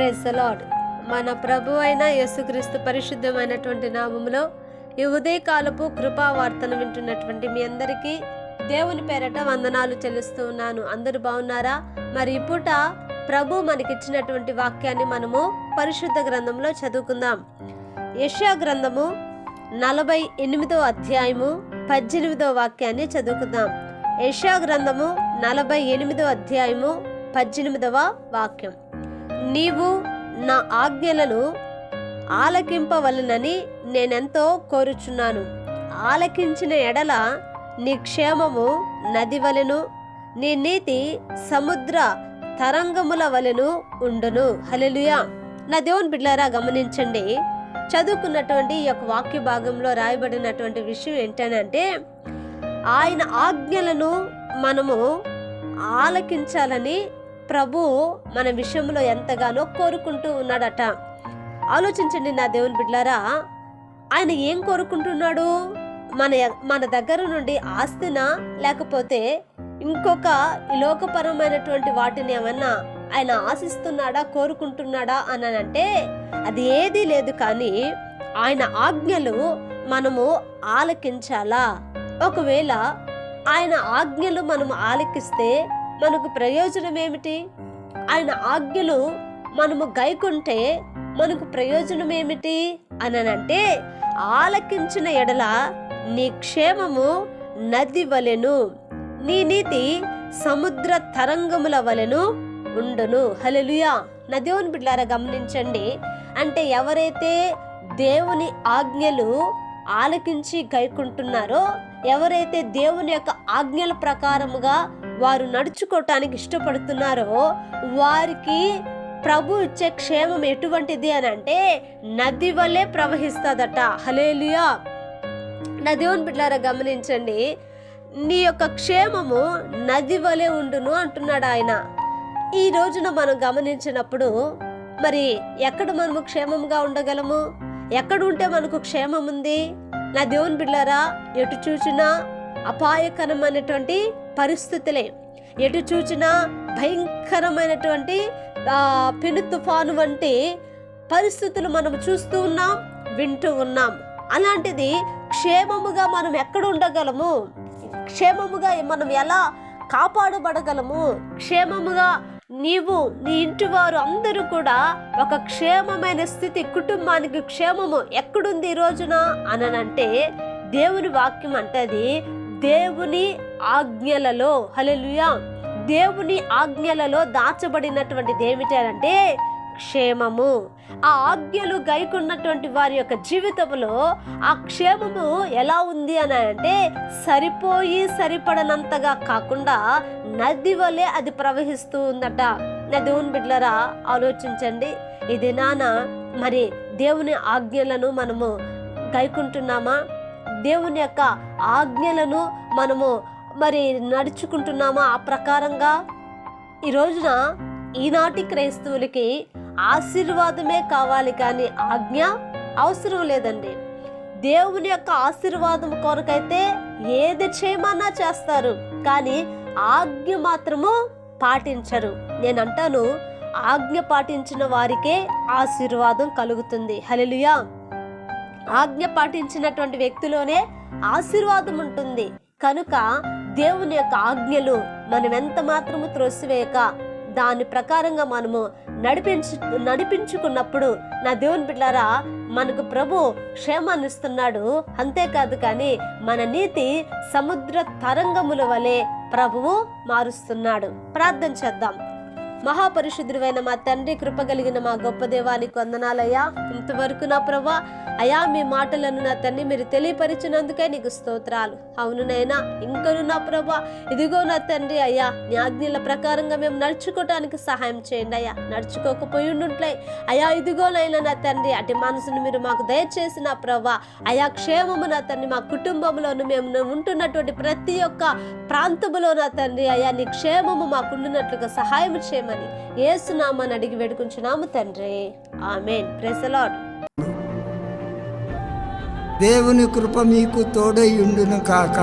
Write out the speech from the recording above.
Praise lord మన ప్రభు అయిన యేసుక్రీస్తు పరిశుద్ధమైనటువంటి నామములో ఈ ఉదయకాలపు కృపావార్తను వింటున్నటువంటి మీ అందరికీ దేవుని పేరట వందనాలు చెల్లిస్తూ ఉన్నాను. అందరూ బాగున్నారా? మరి ఇప్పుట పూట ప్రభు మనకిచ్చినటువంటి వాక్యాన్ని మనము పరిశుద్ధ గ్రంథంలో చదువుకుందాం. యష్యా గ్రంథము నలభై ఎనిమిదో అధ్యాయము పద్దెనిమిదో వాక్యాన్ని చదువుకుందాం. యష్యా గ్రంథము నలభై ఎనిమిదో అధ్యాయము పద్దెనిమిదవ వాక్యం. నీవు నా ఆజ్ఞలను ఆలకింపవలనని నేనెంతో కోరుచున్నాను. ఆలకించిన ఎడల నీ క్షేమము నది వలెను నీ నీతి సముద్ర తరంగముల వలెను ఉండును. హల్లెలూయా. నా దేవుని బిడ్లారా గమనించండి. చదువుకున్నటువంటి ఈ యొక్క వాక్య భాగంలో రాయబడినటువంటి విషయం ఏంటనంటే ఆయన ఆజ్ఞలను మనము ఆలకించాలని ప్రభు మన విషయంలో ఎంతగానో కోరుకుంటూ ఉన్నాడట. ఆలోచించండి నా దేవుని బిడ్లారా ఆయన ఏం కోరుకుంటున్నాడు? మన మన దగ్గర నుండి ఆస్తినా లేకపోతే ఇంకొక లోకపరమైనటువంటి వాటిని ఏమన్నా ఆయన ఆశిస్తున్నాడా కోరుకుంటున్నాడా అని అంటే అది ఏదీ లేదు కానీ ఆయన ఆజ్ఞలు మనము ఆలకించాలా? ఒకవేళ ఆయన ఆజ్ఞలు మనము ఆలకిస్తే మనకు ప్రయోజనం ఏమిటి? ఆయన ఆజ్ఞలు మనము గైకుంటే మనకు ప్రయోజనం ఏమిటి? అనంటే ఆలకించిన ఎడల నీ క్షేమము నది వలెను నీ నీతి సముద్ర తరంగముల వలెను ఉండును. హలెలుయా నదేవుని బిడ్డారా గమనించండి. అంటే ఎవరైతే దేవుని ఆజ్ఞలు ఆలకించి గైకుంటున్నారో ఎవరైతే దేవుని యొక్క ఆజ్ఞల ప్రకారముగా వారు నడుచుకోవటానికి ఇష్టపడుతున్నారో వారికి ప్రభు ఇచ్చే క్షేమం ఎటువంటిది అని అంటే నది వల్లే ప్రవహిస్తుందట. హలేలియా నా దేవుని బిడ్డారా గమనించండి. నీ యొక్క క్షేమము నది వలె ఉండును అంటున్నాడు ఆయన. ఈ రోజున మనం గమనించినప్పుడు మరి ఎక్కడ మనము క్షేమంగా ఉండగలము? ఎక్కడ ఉంటే మనకు క్షేమం ఉంది నా దేవుని బిడ్డారా ఎటు చూచినా అపాయకరమైనటువంటి పరిస్థితులే. ఎటు చూచినా భయంకరమైనటువంటి పెను తుఫాను వంటి పరిస్థితులు మనం చూస్తూ ఉన్నాం వింటూ ఉన్నాం. అలాంటిది క్షేమముగా మనం ఎక్కడ ఉండగలము? క్షేమముగా మనం ఎలా కాపాడబడగలము? క్షేమముగా నీవు నీ ఇంటి వారు అందరూ కూడా ఒక క్షేమమైన స్థితి కుటుంబానికి క్షేమము ఎక్కడుంది ఈ రోజున? అననంటే దేవుని వాక్యం అంటది దేవుని ఆజ్ఞలలో హలెలుయా దేవుని ఆజ్ఞలలో దాచబడినటువంటిది ఏమిటి అంటే క్షేమము. ఆ ఆజ్ఞలు గైకున్నటువంటి వారి యొక్క జీవితంలో ఆ క్షేమము ఎలా ఉంది అని అంటే సరిపోయి సరిపడనంతగా కాకుండా నది వలె అది ప్రవహిస్తూ ఉందట. నా దేవుని బిడ్లరా ఆలోచించండి. ఇది నాన్న మరి దేవుని ఆజ్ఞలను మనము గైకుంటున్నామా? దేవుని యొక్క ఆజ్ఞలను మనము మరి నడుచుకుంటున్నామా ఆ ప్రకారంగా? ఈ రోజున ఈనాటి క్రైస్తవులకి ఆశీర్వాదమే కావాలి కానీ ఆజ్ఞ అవసరం లేదండి. దేవుని యొక్క ఆశీర్వాదం కొరకైతే ఏది చేయమన్నా చేస్తారు. కానీ ఆజ్ఞ మాత్రము పాటించరు. నేను అంటాను ఆజ్ఞ పాటించిన వారికే ఆశీర్వాదం కలుగుతుంది. హలెలుయా ఆజ్ఞ పాటించినటువంటి వ్యక్తిలోనే ఆశీర్వాదం ఉంటుంది. కనుక దేవుని యొక్క ఆజ్ఞలు మనం ఎంత మాత్రము త్రోసివేయక దాని ప్రకారంగా మనము నడిపించు నడిపించుకున్నప్పుడు నా దేవుని బిడ్డారా మనకు ప్రభు క్షేమాన్ని ఇస్తున్నాడు. అంతేకాదు కానీ మన నీతి సముద్ర తరంగముల వలె ప్రభువు మారుస్తున్నాడు. ప్రార్థన చేద్దాం. మహాపరిశుద్ధుడైన మా తండ్రి కృప కలిగిన మా గొప్ప దేవానికి వందనాలయ్యా. ఇంతవరకు నా ప్రభా అయా మీ మాటలను నా తండ్రి మీరు తెలియపరిచినందుకే నీకు స్తోత్రాలు. అవును నైనా ఇంకను నా ప్రభా ఇదిగో నా తండ్రి అయ్యా నీ ఆజ్ఞల ప్రకారంగా మేము నడుచుకోవటానికి సహాయం చేయండి అయ్యా. నడుచుకోకపోయి ఉండుంట్లే అయా ఇదిగోనైనా నా తండ్రి అటు మనసును మీరు మాకు దయచేసి నా ప్రభా అయా క్షేమము నా తండ్రి మా కుటుంబంలోను మేము ఉంటున్నటువంటి ప్రతి ఒక్క ప్రాంతములో నా తండ్రి అయా నీ క్షేమము మాకుండున్నట్లుగా సహాయం చేయమని ఏసునామని అడిగి వేడుకుంటున్నాము తండ్రి. ఆమెన్. ప్రెసలాడ్ దేవుని కృప మీకు తోడై ఉండును కాక.